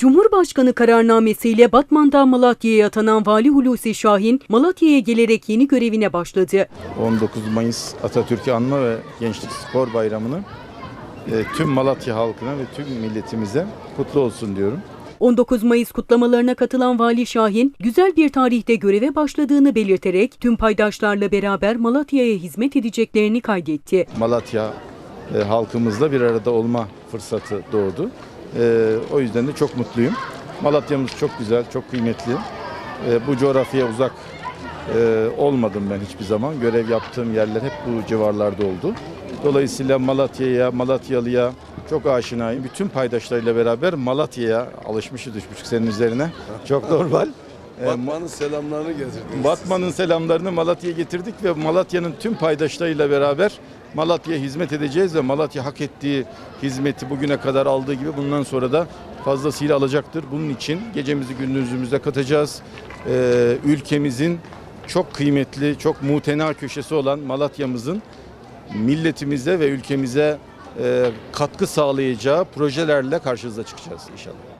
Cumhurbaşkanı kararnamesiyle Batman'dan Malatya'ya atanan Vali Hulusi Şahin, Malatya'ya gelerek yeni görevine başladı. 19 Mayıs Atatürk'ü anma ve Gençlik Spor Bayramı'nı e, tüm Malatya halkına ve tüm milletimize kutlu olsun diyorum. 19 Mayıs kutlamalarına katılan Vali Şahin, güzel bir tarihte göreve başladığını belirterek tüm paydaşlarla beraber Malatya'ya hizmet edeceklerini kaydetti. Malatya e, halkımızla bir arada olma fırsatı doğdu. E, o yüzden de çok mutluyum. Malatya'mız çok güzel, çok kıymetli. E, bu coğrafyaya uzak e, olmadım ben hiçbir zaman. Görev yaptığım yerler hep bu civarlarda oldu. Dolayısıyla Malatya'ya, Malatyalı'ya çok aşinayım. Bütün paydaşlarıyla beraber Malatya'ya alışmışız üç buçuk senin üzerine. Çok normal. E, Batman'ın selamlarını getirdiniz. Batman'ın selamlarını Malatya'ya getirdik ve Malatya'nın tüm paydaşlarıyla beraber Malatya'ya hizmet edeceğiz ve Malatya hak ettiği hizmeti bugüne kadar aldığı gibi bundan sonra da fazlasıyla alacaktır. Bunun için gecemizi gündüzümüze katacağız. Ee, ülkemizin çok kıymetli, çok mutena köşesi olan Malatya'mızın milletimize ve ülkemize e, katkı sağlayacağı projelerle karşınıza çıkacağız inşallah.